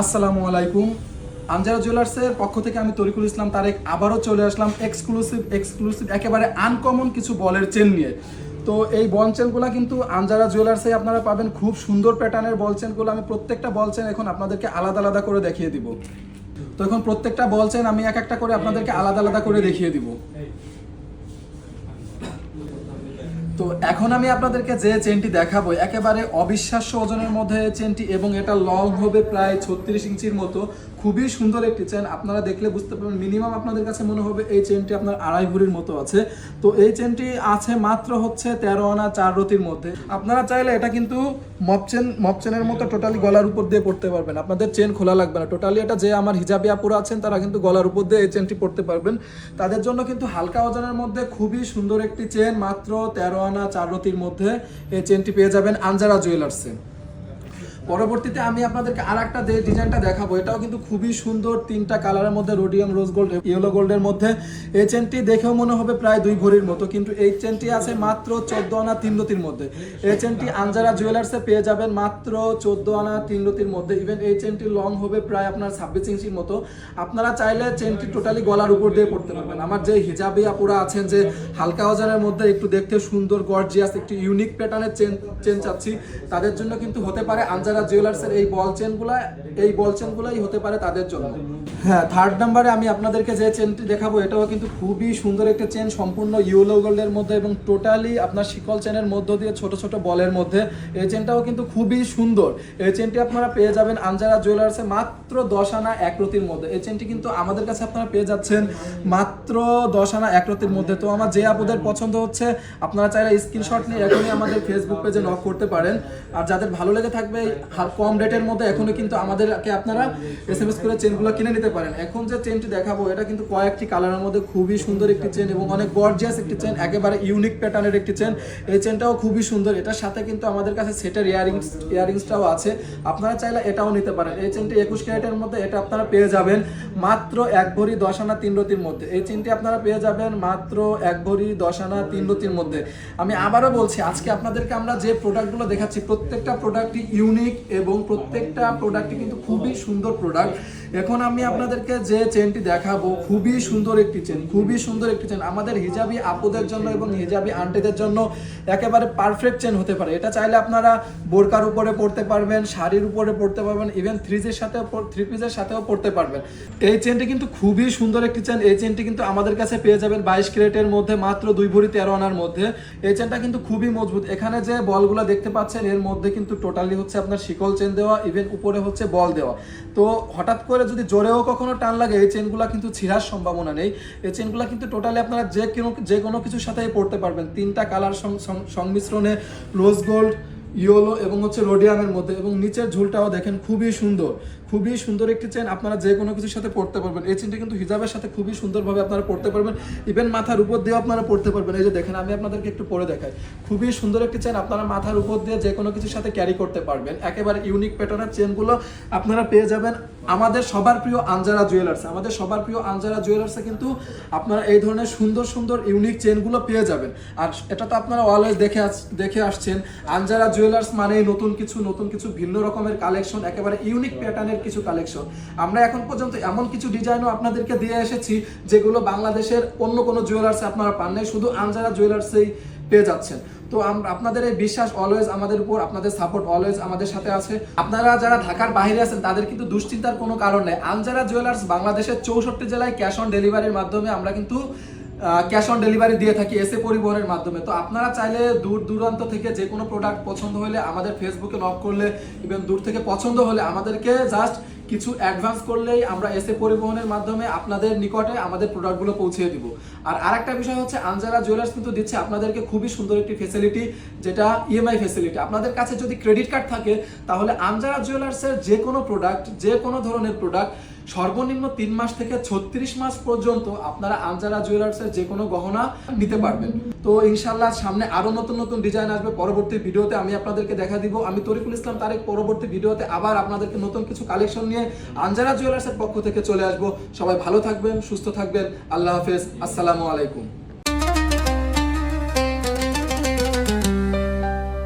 আসসালামু আলাইকুম। আনজারা জুয়েলার্সের পক্ষ থেকে আমি তরিকুল ইসলাম তারেক আবারও চলে আসলাম এক্সক্লুসিভ এক্সক্লুসিভ একেবারে আনকমন কিছু বলের চেন নিয়ে। তো এই বল চেনগুলো কিন্তু আনজারা জুয়েলার্সে আপনারা পাবেন। খুব সুন্দর প্যাটার্নের বল চেনগুলো আমি প্রত্যেকটা বল চেন এখন আপনাদেরকে আলাদা আলাদা করে দেখিয়ে দিব। তো এখন প্রত্যেকটা বল চেন আমি এক একটা করে আপনাদেরকে আলাদা আলাদা করে দেখিয়ে দিব। তো এখন আমি আপনাদেরকে যে চেনটি দেখাবো, একেবারে অবিশ্বাস্য ওজনের মধ্যে চেনটি এবং এটা লং হবে প্রায় ছত্রিশ ইঞ্চির মতো। খুবই সুন্দর একটি চেন। আপনারা দেখলে বুঝতে পারবেন, মিনিমাম আপনাদের কাছে মনে হবে এই চেনটি আপনার আড়াই ভরির মতো আছে। তো এই চেনটি আছে মাত্র হচ্ছে তেরো আনা চার রতির মধ্যে। আপনারা চাইলে এটা কিন্তু মপ চেন, মপ চেনের মতো টোটালি গলার উপর দিয়ে পড়তে পারবেন। আপনাদের চেন খোলা লাগবে না। টোটালি এটা যে আমার হিজাবি আপুরা আছেন, তারা কিন্তু গলার উপর দিয়ে এই চেনটি পড়তে পারবেন। তাদের জন্য কিন্তু হালকা ওজনের মধ্যে খুবই সুন্দর একটি চেন, মাত্র তেরো আনা চার রতির মধ্যে এই চেনটি পেয়ে যাবেন আঞ্জারা জুয়েলার্সে। পরবর্তীতে আমি আপনাদেরকে আর একটা ডিজাইনটা দেখাবো। এটাও কিন্তু খুবই সুন্দর তিনটা কালারের মধ্যে রোডিয়াম রোজ গোল্ড ইয়েলো গোল্ডের মধ্যে। এই চেনটি দেখেও মনে হবে প্রায় দুই ভরির মতো, কিন্তু এই চেনটি আছে মাত্র চোদ্দ আনা তিন রতির মধ্যে। এই চেনটি আনজারা জুয়েলার্সে পেয়ে যাবেন মাত্র চোদ্দ আনা তিন রতির মধ্যে। ইভেন এই চেনটি লং হবে প্রায় আপনার ছাব্বিশ ইঞ্চির মতো। আপনারা চাইলে চেনটি টোটালি গলার উপর দিয়ে পড়তে পারবেন। আমার যে হিজাবি আপুরা আছেন যে হালকা ওজনের মধ্যে একটু দেখতে সুন্দর গর্জিয়াস একটি ইউনিক প্যাটার্নের চেন চেন চাচ্ছি, তাদের জন্য কিন্তু হতে পারে আনজারা জুয়েলার্সের এই বল চেনগুলা এই বল চেনগুলাই হতে পারে তাদের জন্য। হ্যাঁ থার্ড নাম্বারে আমি আপনাদেরকে যে চেনটি দেখাবো, এটাও কিন্তু খুবই সুন্দর একটা চেন সম্পূর্ণ ইউলো গোল্ডের মধ্যে এবং টোটালি আপনার শিকল চেনের মধ্য দিয়ে ছোট ছোট বলের মধ্যে। এই চেনটাও কিন্তু খুবই সুন্দর। এই চেনটি আপনারা পেয়ে যাবেন আনজারা জুয়েলার্সে মাত্র দশ আনা এক রতির মধ্যে। এই চেনটি কিন্তু আমাদের কাছে আপনারা পেয়ে যাচ্ছেন মাত্র দশ আনা এক রতির মধ্যে। তো আমার যে আপুদের পছন্দ হচ্ছে, আপনারা চাইলে স্ক্রিনশট নিয়ে এখনই আমাদের ফেসবুক পেজে নক করতে পারেন। আর যাদের ভালো লেগে থাকবে কম রেটের মধ্যে এখনই কিন্তু আমাদেরকে আপনারা এস এম এস করে চেনগুলো কিনে নিতে পারেন। এখন যে চেনটি দেখাবো, এটা কিন্তু কয়েকটি কালারের মধ্যে খুবই সুন্দর একটি চেন এবং অনেক গর্জিয়াস একটি চেন একেবারে ইউনিক প্যাটার্নের একটি চেন এই চেনটাও খুবই সুন্দর। এটার সাথে কিন্তু আমাদের কাছে সেটের ইয়ারিংস ইয়ারিংসটাও আছে। আপনারা চাইলে এটাও নিতে পারেন। এই চেনটি একুশ ক্যারেটের মধ্যে এটা আপনারা পেয়ে যাবেন মাত্র এক ভরি দশ আনা তিন রতির মধ্যে। এই চেনটি আপনারা পেয়ে যাবেন মাত্র এক ভরি দশ আনা তিন রতির মধ্যে। আমি আবারও বলছি, আজকে আপনাদেরকে আমরা যে প্রোডাক্টগুলো দেখাচ্ছি, প্রত্যেকটা প্রোডাক্টই ইউনিক এবং প্রত্যেকটা প্রোডাক্টই কিন্তু খুবই সুন্দর প্রোডাক্ট এখন আমি আপনাদেরকে যে চেনটি দেখাবো, খুবই সুন্দর একটি চেন খুবই সুন্দর একটি চেন আমাদের হিজাবি আপুদের জন্য এবং হিজাবি আন্টিদের জন্য একেবারে পারফেক্ট চেন হতে পারে। এটা চাইলে আপনারা বোরকার উপরে পড়তে পারবেন, শাড়ির উপরে পড়তে পারবেন ইভেন থ্রিজের সাথেও থ্রি পিসের সাথেও পড়তে পারবেন। এই চেনটি কিন্তু খুবই সুন্দর একটি চেন এই চেনটি কিন্তু আমাদের কাছে পেয়ে যাবেন বাইশ ক্যারেটের মধ্যে, মাত্র দুই ভরি তেরো আনার মধ্যে। এই চেনটা কিন্তু খুবই মজবুত। এখানে যে বলগুলো দেখতে পাচ্ছেন, এর মধ্যে কিন্তু টোটালি হচ্ছে আপনার শিকল চেন দেওয়া ইভেন উপরে হচ্ছে বল দেওয়া। তো হঠাৎ করে যদি জোরেও কখনো টান লাগে, এই চেনগুলো কিন্তু ছিঁড়ার সম্ভাবনা নেই। এই চেনগুলো কিন্তু টোটালি আপনারা যে কোনো যে কোনো কিছুর সাথেই পড়তে পারবেন। তিনটা কালার সংমিশ্রণে রোজ গোল্ড ইয়োলো এবং হচ্ছে রোডিয়ামের মধ্যে এবং নিচের ঝুলটাও দেখেন খুবই সুন্দর। খুবই সুন্দর একটি চেন আপনারা যে কোনো কিছুর সাথে পড়তে পারবেন। এই চেনটা কিন্তু হিজাবের সাথে খুবই সুন্দরভাবে আপনারা পড়তে পারবেন। ইভেন মাথার উপর দিয়েও আপনারা পড়তে পারবেন। এই যে দেখেন, আমি আপনাদেরকে একটু পরে দেখাই। খুবই সুন্দর একটি চেন আপনারা মাথার উপর দিয়ে যে কোনো কিছুর সাথে ক্যারি করতে পারবেন। একেবারে ইউনিক প্যাটার্নের চেনগুলো আপনারা পেয়ে যাবেন। আমাদের সবার প্রিয় আনজারা জুয়েলার্স আমাদের সবার প্রিয় আনজারা জুয়েলার্সে কিন্তু আপনারা এই ধরনের সুন্দর সুন্দর ইউনিক চেনগুলো পেয়ে যাবেন। আর এটা তো আপনারা অলওয়েজ দেখে দেখে আসছেন। আনজারা জুয়েলার্স মানেই নতুন কিছু নতুন কিছু ভিন্ন রকমের কালেকশন একেবারে ইউনিক প্যাটার্নের কিছু কালেকশন আমরা এখন পর্যন্ত এমন কিছু ডিজাইনও আপনাদেরকে দিয়ে এসেছি যেগুলো বাংলাদেশের অন্য কোনো জুয়েলার্সে আপনারা পান নাই, শুধু আনজারা জুয়েলার্সেই পেয়ে যাচ্ছেন। তো আপনাদের এই বিশ্বাস অলওয়েজ আমাদের উপর, আপনাদের সাপোর্ট অলওয়েজ আমাদের সাথে আছে। আপনারা যারা ঢাকার বাইরে আছেন, তাদের কিন্তু দুশ্চিন্তার কোনো কারণ নেই। আনজারা জুয়েলার্স বাংলাদেশের চৌষট্টি জেলায় ক্যাশ অন ডেলিভারির মাধ্যমে আমরা কিন্তু ক্যাশ অন ডেলিভারি দিয়ে থাকি এসে পরিবহনের মাধ্যমে। তো আপনারা চাইলে দূর দূরান্ত থেকে যে কোনো প্রোডাক্ট পছন্দ হলে আমাদের ফেসবুকে নক করলে ইভেন দূর থেকে পছন্দ হলে আমাদেরকে জাস্ট কিছু অ্যাডভান্স করলেই আমরা এসে পরিবহনের মাধ্যমে আপনাদের নিকটে আমাদের প্রোডাক্টগুলো পৌঁছে দিব। আর আরেকটা বিষয় হচ্ছে আনজারা জুয়েলার্স কিন্তু দিচ্ছে আপনাদেরকে খুবই সুন্দর একটি ফেসিলিটি যেটা ইএমআই ফেসিলিটি আপনাদের কাছে যদি ক্রেডিট কার্ড থাকে, তাহলে আনজারা জুয়েলার্সের যে কোনো প্রোডাক্ট যে কোনো ধরনের প্রোডাক্ট সর্বনিম্ন তিন মাস থেকে ছত্রিশ মাস পর্যন্ত আপনারা আনজারা জুয়েলার্সের যে কোনো গহনা নিতে পারবেন। তো ইনশাল্লাহ সামনে আরও নতুন নতুন ডিজাইন আসবে। পরবর্তী ভিডিওতে আমি আপনাদেরকে দেখা দিব। আমি তরিকুল ইসলাম তারেক পরবর্তী ভিডিওতে আবার আপনাদেরকে নতুন কিছু কালেকশন নিয়ে আনজারা জুয়েলার্সের পক্ষ থেকে চলে আসব। সবাই ভালো থাকবেন, সুস্থ থাকবেন। আল্লাহ হাফেজ। আসসালামু আলাইকুম।